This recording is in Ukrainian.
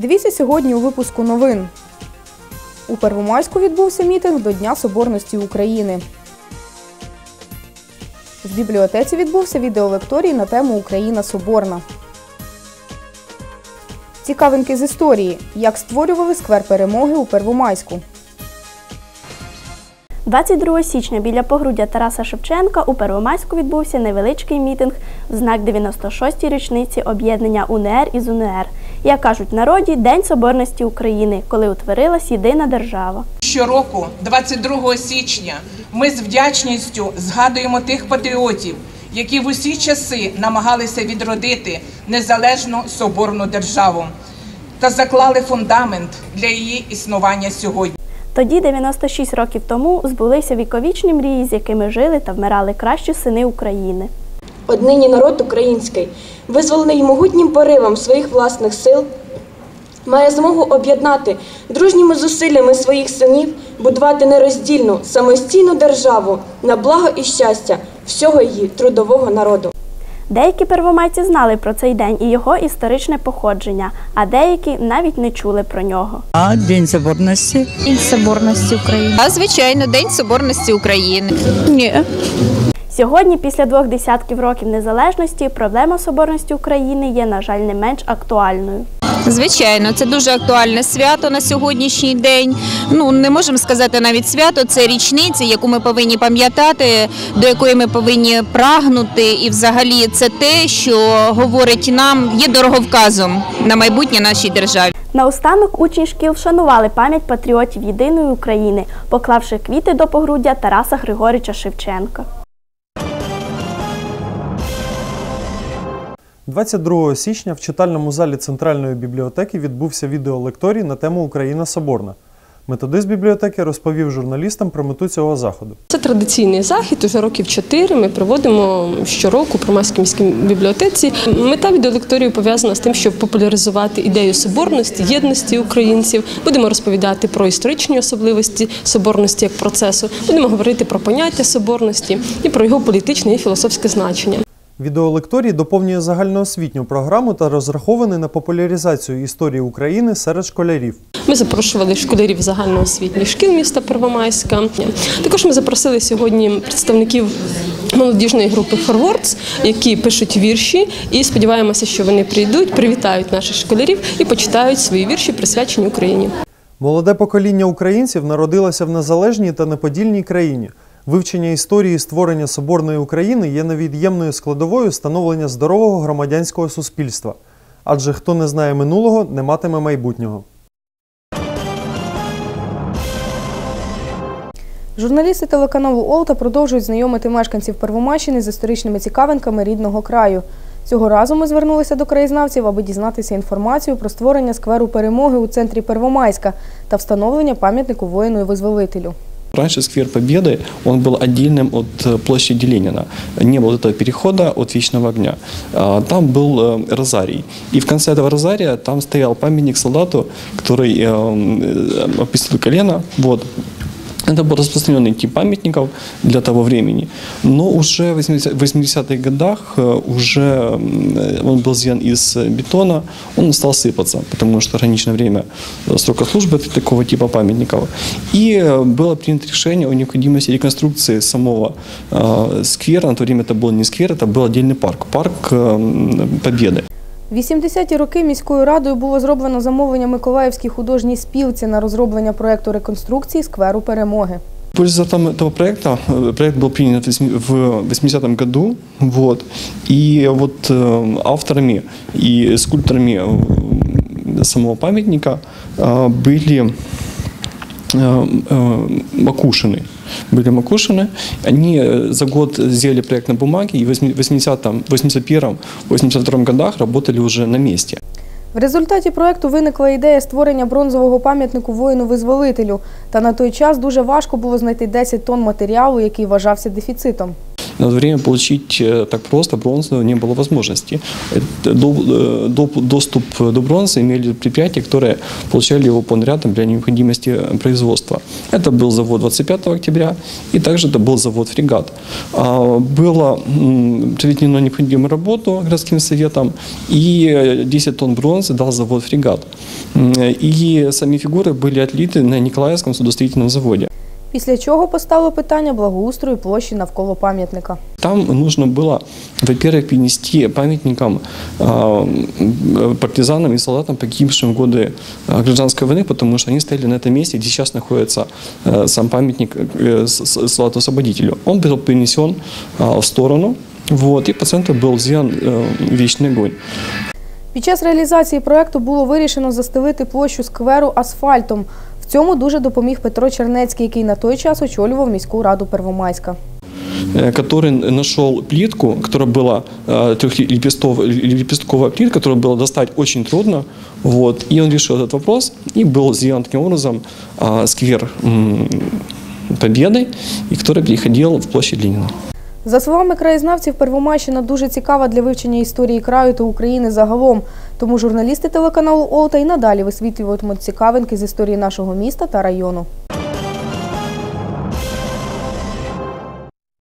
Дивіться сьогодні у випуску новин. У Первомайську відбувся мітинг до Дня Соборності України. В бібліотеці відбувся відеолекторій на тему Україна Соборна. Цікавинки з історії. Як створювали сквер перемоги у Первомайську. 22 січня біля погруддя Тараса Шевченка у Первомайську відбувся невеличкий мітинг в знак 96-ї річниці об'єднання УНР із УНР. Як кажуть народі, День Соборності України, коли утворилась єдина держава. Щороку, 22 січня, ми з вдячністю згадуємо тих патріотів, які в усі часи намагалися відродити незалежну соборну державу та заклали фундамент для її існування сьогодні. Тоді, 96 років тому, збулися віковічні мрії, з якими жили та вмирали кращі сини України. Однині народ український, визволений могутнім поривом своїх власних сил, має змогу об'єднати дружніми зусиллями своїх синів, будувати нероздільну самостійну державу на благо і щастя всього її трудового народу. Деякі первомайці знали про цей день і його історичне походження, а деякі навіть не чули про нього. А День Соборності? День Соборності України. А звичайно, День Соборності України. Ні. Сьогодні, після двох десятків років незалежності, проблема соборності України є, на жаль, не менш актуальною. Звичайно, це дуже актуальне свято на сьогоднішній день. Ну не можемо сказати навіть свято, це річниця, яку ми повинні пам'ятати, до якої ми повинні прагнути. І взагалі це те, що говорить нам, є дороговказом на майбутнє нашій державі. Наостанок учні шкіл вшанували пам'ять патріотів єдиної України, поклавши квіти до погруддя Тараса Григорича Шевченка. 22 січня в читальному залі Центральної бібліотеки відбувся відеолекторій на тему Україна Соборна. Методист бібліотеки розповів журналістам про мету цього заходу. Це традиційний захід. Уже років чотири ми проводимо щороку в Промайській міській бібліотеці. Мета відеолекторію пов'язана з тим, щоб популяризувати ідею соборності, єдності українців. Будемо розповідати про історичні особливості соборності як процесу. Будемо говорити про поняття соборності і про його політичне і філософське значення. Відеолекторій доповнює загальноосвітню програму та розрахований на популяризацію історії України серед школярів. Ми запрошували школярів загальноосвітніх шкіл міста Первомайська. Також ми запросили сьогодні представників молодіжної групи Forwards, які пишуть вірші, і сподіваємося, що вони прийдуть, привітають наших школярів і почитають свої вірші, присвячені Україні. Молоде покоління українців народилося в незалежній та неподільній країні. Вивчення історії створення соборної України є невід'ємною складовою становлення здорового громадянського суспільства. Адже хто не знає минулого, не матиме майбутнього. Журналісти телеканалу Олта продовжують знайомити мешканців Первомайщини з історичними цікавинками рідного краю. Цього разу ми звернулися до краєзнавців, аби дізнатися інформацію про створення скверу перемоги у центрі Первомайська та встановлення пам'ятнику воїну і визволителю. Раньше сквер Победы, он был отдельным от э, площади Ленина. Не было этого перехода от Вечного огня. А, Там был э, розарий. И в конце этого розария там стоял памятник солдату, который э, описывал колено. Вот. Это был распространенный тип памятников для того времени. Но уже в 80 80-х годах э, уже э, он был сделан из бетона, он стал сыпаться, потому что ограничено время э, срока службы такого типа памятников. И э, было принято решение о необходимости реконструкции самого э, сквера. На то время это был не сквер, это был отдельный парк, парк э, Победы. В 80-ті роки міською радою було зроблено замовлення Миколаївській художній спілці на розроблення проєкту реконструкції скверу перемоги. По результатам этого проекта, э, проект был принят в восьми- в 80-м году, вот, и вот э, авторами и скульпторами э, самого памятника э, были э, э, Макушины. Были Макушины. Они э, за год сделали проект на бумаге и в 80-м, 81-м, 82-м годах работали уже на месте. В результаті проєкту виникла ідея створення бронзового пам'ятнику воїну-визволителю. Та на той час дуже важко було знайти 10 тонн матеріалу, який вважався дефіцитом. На то время получить э, так просто бронзу не было возможности. Э, до- Доступ до бронзы имели предприятия, которые получали его по нарядам для необходимости э, производства. Это был завод 25 октября, и также это был завод «Фрегат». А, Было проведено необходимую работу городским советом, и э, 10 тонн бронзы дал завод «Фрегат». И сами фигуры были отлиты на Николаевском судостроительном заводе. Після чого постало питання благоустрою площі навколо пам'ятника. Там нужно было, во-первых, перенести памятникам а, м, партизанам и солдатам, погибшим в годы а, гражданской войны, потому что они стояли на этом месте, где сейчас находится э, сам памятник э, с- с- солдату-освободителю. Он был перенесен а, в сторону, вот, и по центру был сделан э, вечный огонь. Під час реалізації проекту було вирішено застелити площу скверу асфальтом. В цьому дуже допоміг Петро Чернецький, який на той час очолював міську раду Первомайська. э, который нашел плитку, которая была э, трехлепестов- лепестковая плитка, которую было достать очень трудно. Вот, и он решил этот вопрос, и был сделан таким образом а, сквер м, Победы, и который переходил в площадь Ленина. За словами краєзнавців, Первомайщина дуже цікава для вивчення історії краю та України загалом. Тому журналісти телеканалу Олта і надалі висвітлюватимуть цікавинки з історії нашого міста та району.